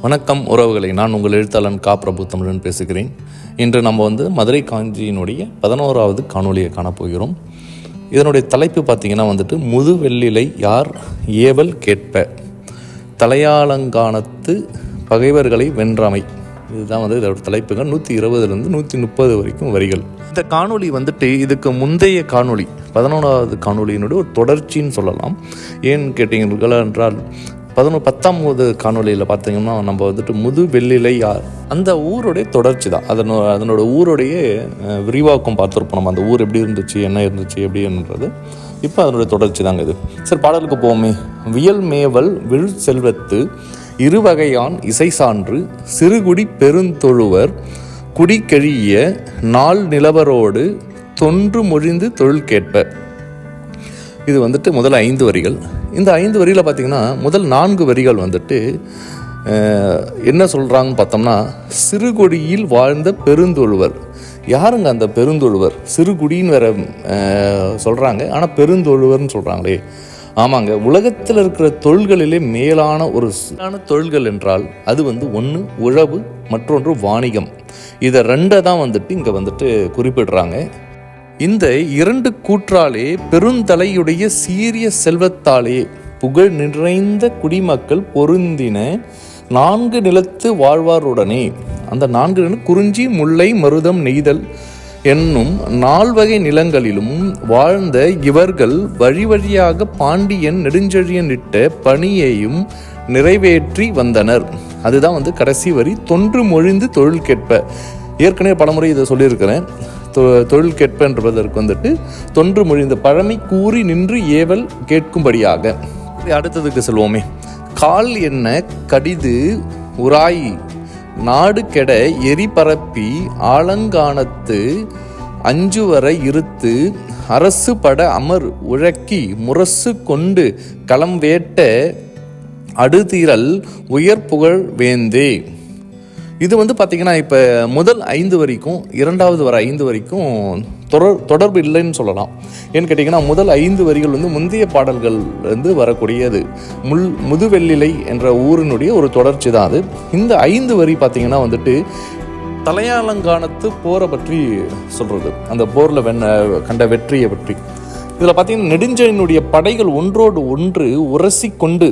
வணக்கம் உறவுகளை நான் உங்கள் எழுத்தாளன் கா. பிரபு தமிழன் பேசுகிறேன். இன்று நம்ம வந்து மதுரை காஞ்சியினுடைய பதினோராவது காணொலியை காணப்போகிறோம் இதனுடைய தலைப்பு பார்த்திங்கன்னா வந்துட்டு முதுவெள்ளிலை யார் ஏவல் கேட்ப? தலையாலங்கானத்து பகைவர்களை வென்றமை. இதுதான் வந்து இதோட தலைப்புகள். நூற்றி இருபதுலேருந்து நூற்றி முப்பது வரைக்கும் வரிகள். இந்த காணொளி வந்துட்டு இதுக்கு முந்தைய காணொளி பதினொன்றாவது காணொலியினுடைய ஒரு தொடர்ச்சின்னு சொல்லலாம். ஏன் கேட்டீங்களா என்றால் பதினொன்று பத்தாம்போது காணொலியில் பார்த்தீங்கன்னா நம்ம வந்துட்டு முது வெள்ளிலை யார் அந்த ஊருடைய தொடர்ச்சி தான். அதனோ அதனோட ஊருடைய விரிவாக்கம் பார்த்துருப்போம். நம்ம அந்த ஊர் எப்படி இருந்துச்சு என்ன இருந்துச்சு எப்படின்றது இப்போ அதனுடைய தொடர்ச்சி தாங்க இது. சரி பாடலுக்கு போவோமே. வியல் மேவல் விழ் செல்வத்து இருவகையான் இசை சான்று சிறுகுடி பெருந்தொழுவர் குடிக்கெழிய நாள் நிலவரோடு தொன்று மொழிந்து தொழில் கேட்ப இது வந்துட்டு முதல் ஐந்து வரிகள். இந்த ஐந்து வரியில் பார்த்தீங்கன்னா முதல் நான்கு வரிகள் வந்துட்டு என்ன சொல்கிறாங்கன்னு பார்த்தோம்னா சிறுகொடியில் வாழ்ந்த பெருந்தொழுவர். யாருங்க அந்த பெருந்தொழுவர்? சிறுகுடின்னு வேற சொல்கிறாங்க ஆனால் பெருந்தொழுவர்னு சொல்கிறாங்களே ஆமாங்க. உலகத்தில் இருக்கிற தொழில்களிலே மேலான ஒரு சிறான தொழில்கள் என்றால் அது வந்து ஒன்று உழவு மற்றொன்று வாணிகம். இதை ரெண்டை தான் வந்துட்டு இங்கே வந்துட்டு குறிப்பிடுறாங்க. இந்த இரண்டு கூற்றாலே பெருந்தலையுடைய சீரிய செல்வத்தாலே புகழ் நிறைந்த குடிமக்கள் பொருந்தின நான்கு நிலத்து வாழ்வாருடனே. அந்த நான்கு நிலம் குறிஞ்சி முல்லை மருதம் நெய்தல் என்னும் நால்வகை நிலங்களிலும் வாழ்ந்த இவர்கள் வழி வழியாக பாண்டியன் நெடுஞ்செழியன் இட்ட பணியையும் நிறைவேற்றி வந்தனர். அதுதான் வந்து கடைசி வரி. தொன்று மொழிந்து தொழில் கேட்ப. ஏற்கனவே பலமுறை இதை சொல்லியிருக்கிறேன். தொழில் கேட்ப வந்துட்டு தொன்று முடிந்த பழமை கூறி நின்று ஏவல் கேட்கும்படியாக. அடுத்ததுக்கு செல்வோமே. கால் என்ன கடிது உராய் நாடு கெட எரி பரப்பி ஆலங்கானத்து அஞ்சுவரை இருத்து அரசு பட அமர் உழக்கி முரசு கொண்டு களம் வேட்ட அடுதிரல் உயர் புகழ் வேந்தே. இது வந்து பார்த்தீங்கன்னா இப்போ முதல் ஐந்து வரைக்கும் இரண்டாவது வர ஐந்து வரைக்கும் தொடர் தொடர்பு இல்லைன்னு சொல்லலாம். ஏன்னு கேட்டிங்கன்னா முதல் ஐந்து வரிகள் வந்து முந்தைய பாடல்கள் வந்து வரக்கூடியது. முள் முதுவெள்ளிலை என்ற ஊரினுடைய ஒரு தொடர்ச்சி தான் அது. இந்த ஐந்து வரி பார்த்திங்கன்னா வந்துட்டு தலையாலங்கானத்து போரை பற்றி சொல்கிறது அந்த போரில் வெண்ண கண்ட வெற்றியை பற்றி. இதில் பார்த்தீங்கன்னா நெடுஞ்செழியனுடைய படைகள் ஒன்றோடு ஒன்று உரசி கொண்டு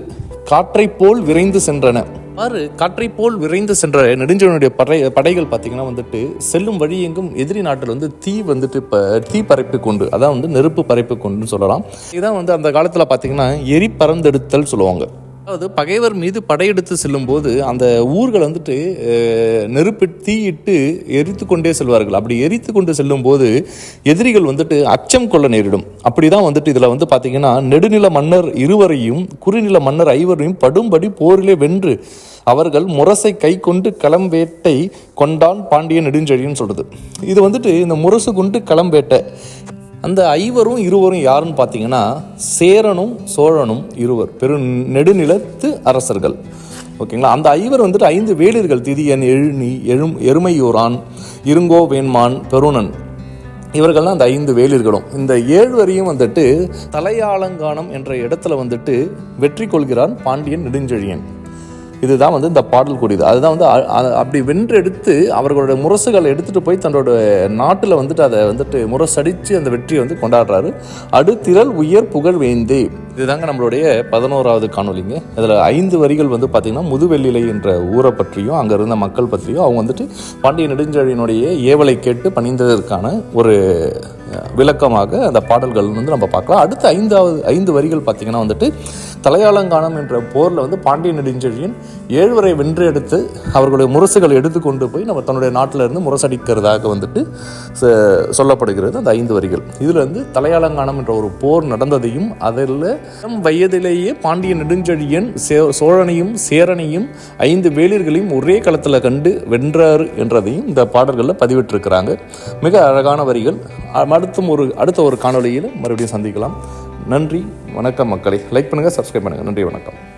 காற்றைப் போல் விரைந்து சென்றன. ஆறு காற்றை போல் விரைந்து சென்ற நெடுஞ்செழியனுடைய படை படைகள் பார்த்தீங்கன்னா வந்துட்டு செல்லும் வழி எங்கும் எதிரி நாட்டில் வந்து தீ வந்துட்டு இப்போ தீ பறைப்பு கொண்டு அதான் வந்து நெருப்பு பறைப்பு கொண்டுன்னு சொல்லலாம். இதான் வந்து அந்த காலத்தில் பார்த்தீங்கன்னா எரி பறந்தெடுத்தல் சொல்லுவாங்க. அதாவது பகைவர் மீது படையெடுத்து செல்லும்போது அந்த ஊர்கள் வந்துட்டு நெருப்பு தீயிட்டு எரித்து கொண்டே செல்வார்கள். அப்படி எரித்து கொண்டு செல்லும்போது எதிரிகள் வந்துட்டு அச்சம் கொள்ள நேரிடும். அப்படிதான் வந்துட்டு இதில் வந்து பார்த்தீங்கன்னா நெடுநில மன்னர் இருவரையும் குறுநில மன்னர் ஐவரையும் படும்படி போரிலே வென்று அவர்கள் முரசை கை கொண்டு களம்பேட்டை கொண்டான் பாண்டிய நெடுஞ்செழின்னு சொல்கிறது இது வந்துட்டு இந்த முரசு கொண்டு களம்பேட்டை அந்த ஐவரும் இருவரும் யாருன்னு பார்த்தீங்கன்னா சேரனும் சோழனும் இருவர் பெரு நெடுநிலத்து அரசர்கள். ஓகேங்களா? அந்த ஐவர் வந்துட்டு ஐந்து வேளிர்கள் திதியன் எழுநி எழும் எருமையூரான் இருங்கோ வேண்மான் பெருணன். இவர்கள்லாம் அந்த ஐந்து வேளிர்களும் இந்த ஏழு வரையும் வந்துட்டு தலையாலங்கானம் என்ற இடத்துல வந்துட்டு வெற்றி கொள்கிறான் பாண்டியன் நெடுஞ்செழியன். இதுதான் வந்து இந்த பாடல் கூடியது அதுதான் வந்து அப்படி வென்றெடுத்து அவர்களோட முரசுகளை எடுத்துகிட்டு போய் தன்னோட நாட்டில் வந்துட்டு அதை வந்துட்டு முரசடித்து அந்த வெற்றியை வந்து கொண்டாடுறாரு. அடுத்திரல் உயர் புகழ் வேந்தே. இதுதாங்க நம்மளுடைய பதினோராவது காணொலிங்க இதில் ஐந்து வரிகள் வந்து பார்த்திங்கன்னா முதுவெள்ளிலை என்ற ஊரை பற்றியும் அங்கே இருந்த மக்கள் பற்றியும் அவங்க வந்துட்டு பாண்டிய நெடுஞ்செழியனுடைய ஏவலை கேட்டு பணிந்ததற்கான ஒரு விளக்கமாக அந்த பாடல்கள் வந்து நம்ம பார்க்கலாம். அடுத்த ஐந்தாவது ஐந்து வரிகள் பார்த்திங்கன்னா வந்துட்டு தலையாளங்கானம் என்ற போரில் வந்து பாண்டிய நெடுஞ்செழியன் ஏழுவரை வென்று எடுத்து அவர்களுடைய முரசுகளை எடுத்து கொண்டு போய் நம்ம தன்னுடைய நாட்டில் இருந்து முரசடிக்கிறதாக வந்துட்டு ச- சொல்லப்படுகிறது அந்த ஐந்து வரிகள். இதில் வந்து தலையாளங்கானம் என்ற ஒரு போர் நடந்ததையும் அதில் வயதிலேயே பாண்டிய நெடுஞ்செழியன் சே- சோழனையும் சேரனையும் ஐந்து வேளிர்களையும் ஒரே களத்தில் கண்டு வென்றார் என்றதையும் இந்த பாடல்களில் பதிவிட்டிருக்கிறாங்க. மிக அழகான வரிகள். அடுத்தும் ஒரு அடுத்த ஒரு காணொலியில் மறுபடியும் சந்திக்கலாம். நன்றி வணக்கம் மக்களை. லைக் பண்ணுங்கள் சப்ஸ்கிரைப் பண்ணுங்கள் நன்றி வணக்கம்.